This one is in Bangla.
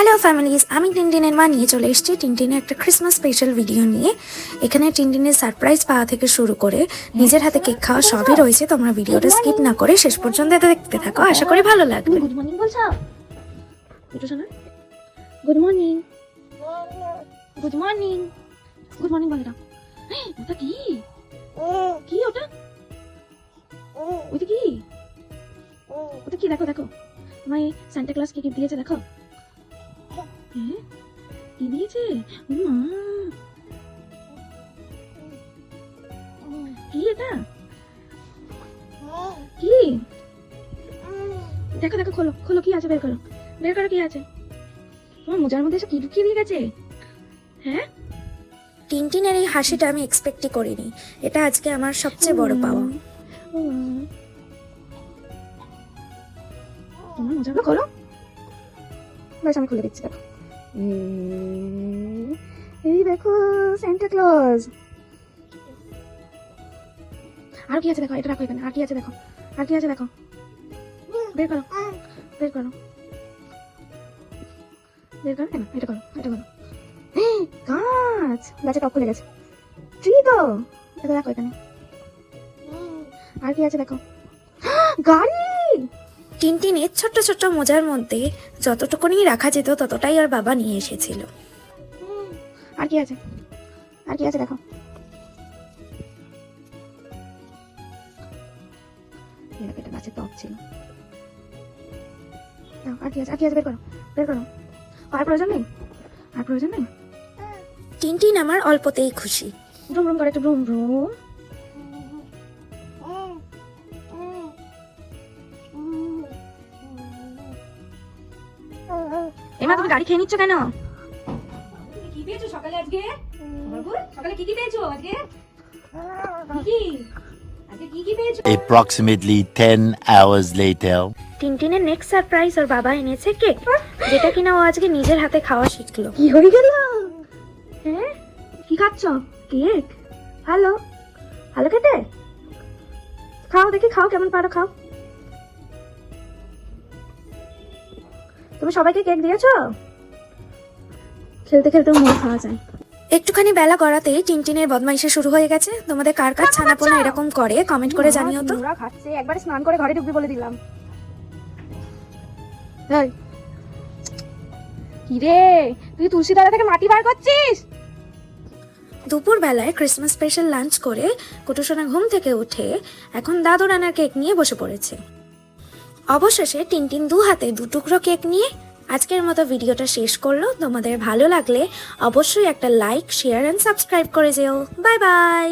হ্যালো ফ্যামিলিজ আমি টিনটিনের মা নিয়ে চলে এসেছি। টিনটিনের একটা ক্রিসমাস স্পেশাল ভিডিও নিয়ে। এখানে টিনটিনের সারপ্রাইজ পাওয়া থেকে শুরু করে নিজের হাতে কেক খাওয়া সবই রয়েছে। তোমরা ভিডিওটা স্কিপ না করে শেষ পর্যন্ত এটা দেখতে থাকো। আশা করি ভালো লাগবে। গুড মর্নিং বলছো? Good morning good morning good morning বলে। দাও ওটা কি? কি ওটা? ওটা কি? ওটা কি? দেখো দেখো। এই সান্টা ক্লাস কি দিয়েছে, দেখো। হ্যাঁ কি দিয়েছে মা। কি এটা? কি? দেখো দেখো খোলো খোলো কি আছে বের করো। বের করো কি আছে? তোমার মোজার মধ্যে এসব কি ঢুকিয়ে দিয়ে গেছে? হ্যাঁ? টিনটিনের এই হাসিটা আমি এক্সপেক্টই করিনি। এটা আজকে আমার সবচেয়ে বড় পাওয়া। তোমার মোজাগুলো খোলো। বেশ আমি খুলে দিচ্ছি দেখো। এই- দেখো ক্লজ আর কি আছে দেখো? এটা রাখো এখানে। আর কি আছে দেখো? আর কি আছে দেখো? বের করো। বের করো। বের করো? কেন এটা করো এটা করো। গাছ! গাছে টপ খুলে গেছে। ট্রি এটা দেখো এখানে। আর কি আছে দেখো? গাড়ি! টিনটিনের ছোট্ট ছোট্ট মোজার মধ্যে যতটুকুনি রাখা যেত ততটাই আর বাবা নিয়ে এসেছিল। আর কি আছে? আর কি আছে দেখো। এটা টপ ছিল। আর কি আছে? আর কি আছে? বের করো বের করো। আর প্রয়োজন নেই? আর প্রয়োজন নেই? টিনটিন আমার অল্পতেই খুশি। ব্রুম ব্রুম করে একটু ব্রুম ব্রুম এমা তুমি গাড়ি খেয়ে নিচ্ছ কেন? কি পেয়েছ সকালে আজকে? বাবু সকালে কি কি পেয়েছ আজকে? কি? আজকে কি কি পেয়েছ? Approximately 10 hours later. টিনটিনের নেক্সট সারপ্রাইজ ওর বাবা এনেছে কেক যেটা কিনা ও আজকে নিজের হাতে খাওয়া শিখলো। কি হয়ে গেল? হ্যাঁ? কি খাচ্ছ? কেক? হ্যালো হ্যালো কেটে খাও দেখি খাও কেমন পারো খাও। তুমি সবাইকে কেক দিয়েছ? খেলতে খেলতে মোড় খাওয়া যায়। একটুখানি বেলা গড়াতেই টিনটিনের বদমাইশে শুরু হয়ে গেছে। তোমাদের কার কার ছানাপোনা এরকম করে কমেন্ট করে জানিও তো। নোরা খাচ্ছে। একবারে স্নান করে ঘরে ঢুকবি বলে দিলাম। এই, কি রে তুই তুলসী তলা থেকে মাটি বার করছিস? দুপুর বেলায় ক্রিসমাস স্পেশাল লাঞ্চ করে কুটুসোনা ঘুম থেকে উঠে এখন দাদু রানার কেক নিয়ে বসে পড়েছে। অবশেষে টিনটিন দু হাতে দু টুকরো কেক নিয়ে আজকের মতো ভিডিওটা শেষ করল। তোমাদের ভালো লাগলে অবশ্যই একটা লাইক, শেয়ার অ্যান্ড সাবস্ক্রাইব করে যেও। Bye bye!